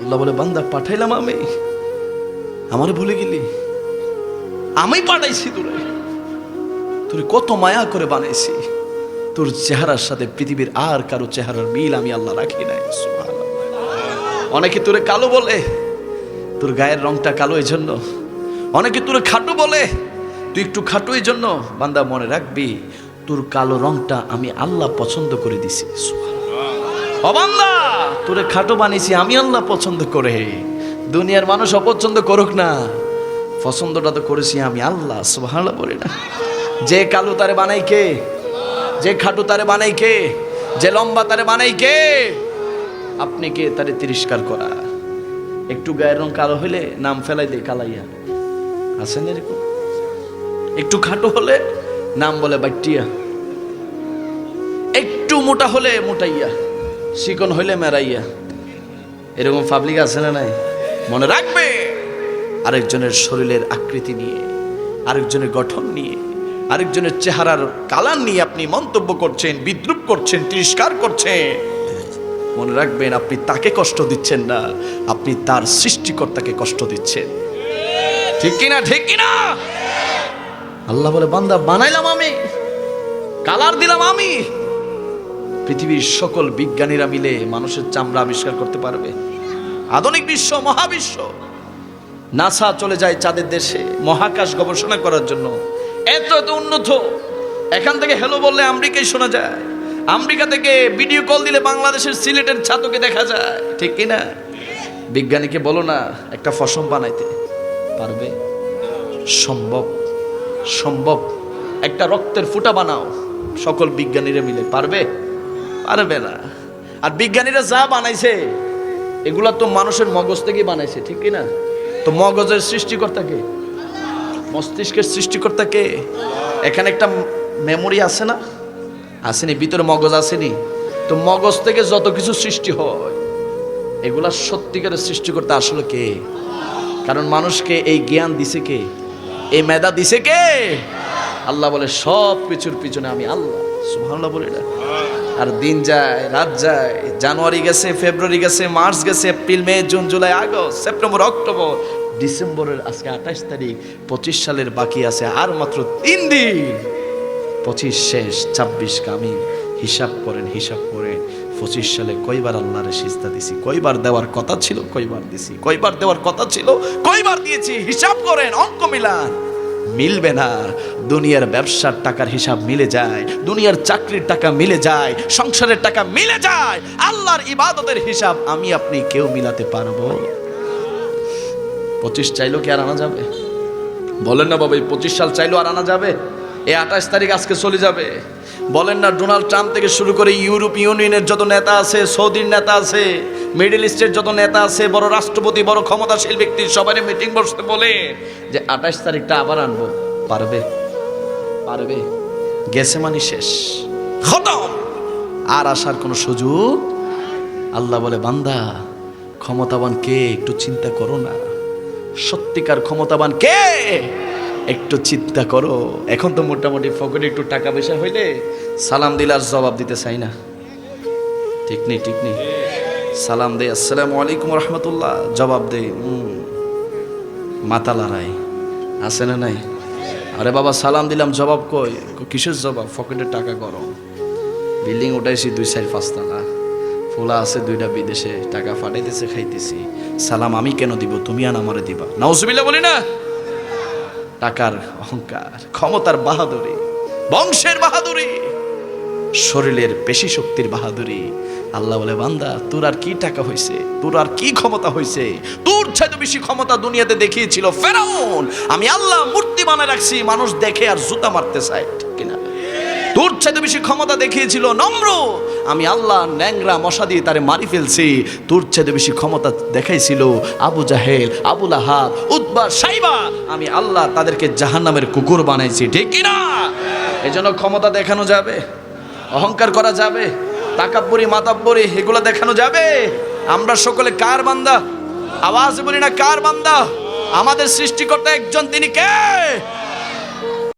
আল্লাহ বলে, বান্দা, পাঠাইলাম আমি। আমারে ভুলে গেলি? আমি পাঠাইছি তোরে। তোর কত মায়া করে বানাইছি। তোর চেহারার সাথে পৃথিবীর আর কারও চেহারার মিল আমি আল্লাহ রাখি নাই। অনেকে তোরে কালো বলে, তোর গায়ের রংটা কালো এই জন্য অনেকে তোরে খাটো বলে, তুই একটু খাটো এই জন্য বান্দা, মনে রাখবি, তোর কালো রংটা আমি আল্লাহ পছন্দ করে দিছি। সুবহানাল্লাহ। ও বান্দা তোরে খাটো বানিয়েছি, আমি আল্লাহ পছন্দ করে। দুনিয়ার মানুষ অপছন্দ করুক না। পছন্দটা তো করেছি আমি আল্লাহ, সুবহানাল্লাহ বলি না। যে কালো তারে বানাই কে? যে খাটু তারে বানাই কে? যে লম্বা তারে বানাই কে? আপনি কে তারে তিরস্কার করা? একটু গায়ের রং কালো হইলে নাম ফেলাই দে কালাইয়া। আছেন এরকম? একটু খাটো হলে নাম বলে বাট্টিয়া। একটু মোটা হলে মোটাইয়া। চিকন হইলে মেরাইয়া। এরকম পাবলিক আছে না নাই? মনে রাখবে আরেকজনের শরীরের আকৃতি নিয়ে, আরেকজনের গঠন নিয়ে, আরেকজনের চেহারার কালার নিয়ে আপনি মন্তব্য করছেন, বিদ্রুপ করছেন, তিরস্কার করছেন। মনে রাখবেন, আপনি তাকে কষ্ট দিচ্ছেন না, আপনি তার সৃষ্টিকর্তাকে কষ্ট দিচ্ছেন। ঠিক কিনা ঠিক কিনা? আল্লাহ বলে, বান্দা, বানাইলাম আমি, কালার দিলাম আমি। পৃথিবীর সকল বিজ্ঞানীরা মিলে মানুষের চামড়া আবিষ্কার করতে পারবে। আধুনিক বিশ্ব, মহাবিশ্ব। নাসা চলে যায় চাঁদের দেশে মহাকাশ গবেষণা করার জন্য। এত এত উন্নত। এখান থেকে হ্যালো বললে আমেরিকায় শোনা যায়। আমেরিকা থেকে ভিডিও কল দিলে বাংলাদেশের সিলেটের ছাতকে দেখা যায়। ঠিক কি না? বিজ্ঞানীকে বলো না, একটা ফসম বানাইতে। পারবে? সম্ভব। সম্ভব। একটা রক্তের ফুটা বানাও। সকল বিজ্ঞানীরা মিলে। পারবে? পারবে না আর বিজ্ঞানীরা যা বানাইছে, এগুলা তো মানুষের মগজ থেকেই বানাইছে, ঠিক কি না তো মগজের সৃষ্টিকর্তাকে মস্তিষ্কের সৃষ্টিকর্তাকে এখানে একটা মেমোরি আছে না? আসেনি, ভিতরে মগজ আসেনি। তো মগজ থেকে যত কিছু সৃষ্টি হয়, এগুলা সত্যিকারের সৃষ্টিকর্তা আসলে কে? কারণ মানুষকে এই জ্ঞান দিছে কে? এই মেধা দিছে কে? আল্লাহ বলে সব কিছুর পিছনে আমি আল্লাহ। সুবহানাল্লাহ বলে না আর দিন যায়, রাত যায়। জানুয়ারি গেছে, ফেব্রুয়ারি গেছে, মার্চ গেছে, April, May, June, July, August, September, October, ডিসেম্বরের আজকে আঠাশ তারিখ, পঁচিশ সালের বাকি আছে আর মাত্র তিন দিন। পঁচিশ শেষ, ছাব্বিশ কামি হিসাব করেন হিসাব করেন পঁচিশ সালে কয়বার আল্লাহরে সিস্তা দিছি? কয়বার দেওয়ার কথা ছিল? কয়বার দিছি? কয়বার দেওয়ার কথা ছিল? কয়বার দিয়েছি? হিসাব করেন, অঙ্ক মিলান। মিলবে না। দুনিয়ার ব্যবসার টাকার হিসাব মিলে যায়, দুনিয়ার চাকরির টাকা মিলে যায়, সংসারের টাকা মিলে যায়। আল্লাহর ইবাদতের হিসাব আমি আপনি কেউ মিলাতে পারব। পঁচিশ চাইলেও কি আর আনা যাবে? বলেন না বাবা এই পঁচিশ সাল চাইলেও আর আনা যাবে? এই আঠাশ তারিখ আজকে চলে যাবে। বলেন না ডোনাল্ড ট্রাম্প থেকে শুরু করে ইউরোপ ইউনিয়নের যত নেতা আছে, সৌদির নেতা আছে, মিডল ইস্টের যত নেতা আছে, বড় রাষ্ট্রপতি, বড় ক্ষমতাশীল ব্যক্তি সবাই মিটিং বসতে বলে যে আঠাশ তারিখটা আবার আনব। পারবে। পারবে। গেছে মানে শেষ। খতম! আর আসার কোনো সুযোগ আল্লাহ বলে বান্দা ক্ষমতাবান কে? একটু চিন্তা করো না। সত্যিকার ক্ষমতাবান কে? একটু চিন্তা করো। এখন তো মোটামুটি পকেটে একটু টাকা পয়সা হইলে সালাম দিলে আর জবাব দিতে চাই না। ঠিক নেই ঠিক নেই। সালাম দে আসসালামু আলাইকুম রহমতুল্লাহ। জবাব দে মাথা লড়াই আছে না নাই? আরে বাবা, সালাম দিলাম, জবাব কই? কিসের জবাব? পকেটে টাকা গরম। বিল্ডিং উঠাইছি দুই চার পাঁচতলা ফোলা আছে দুইটা বিদেশে, টাকা ফাটাইতেছে খাইতেছি। সালাম আমি কেন দিব? তুমি আন আমারে দিবা। নাউজুবিল্লাহ বলি না? টাকার অহংকার, ক্ষমতার বাহাদুরি, বংশের বাহাদুরি। শরীরের পেশি শক্তির বাহাদুরি। আল্লাহ বলে, বান্দা, তোর আর কি টাকা হয়েছে তোর আর কি ক্ষমতা হয়েছে তোর চাইতে বেশি ক্ষমতা দুনিয়াতে দেখিয়েছিল ফেরাউন। আমি আল্লাহ মূর্তি বানায় রাখছি, মানুষ দেখে আর জুতা মারতে চায়, ঠিক কিনা? তোর চাইতে বেশি ক্ষমতা দেখিয়েছিল নম্র আমি আল্লাহ ন্যাংরা মশা দিয়ে তারে মারি ফেলছি। তোর চাইতে বেশি ক্ষমতা দেখাইছিল আবু জাহেল, আবুল আহাব উদ্বা সাইবা। আমি আল্লাহ তাদেরকে জাহান্নামের কুকুর বানাইছি, ঠিক কিনা? এই জন্য ক্ষমতা দেখানো যাবে। অহংকার করা যাবে, তাকাব্বরি, মাতাব্বরি, এগুলো দেখানো যাবে। আমরা সকলে কার বান্দা? আওয়াজ বলি না কার বান্দা? আমাদের সৃষ্টিকর্তা একজন, তিনি কে?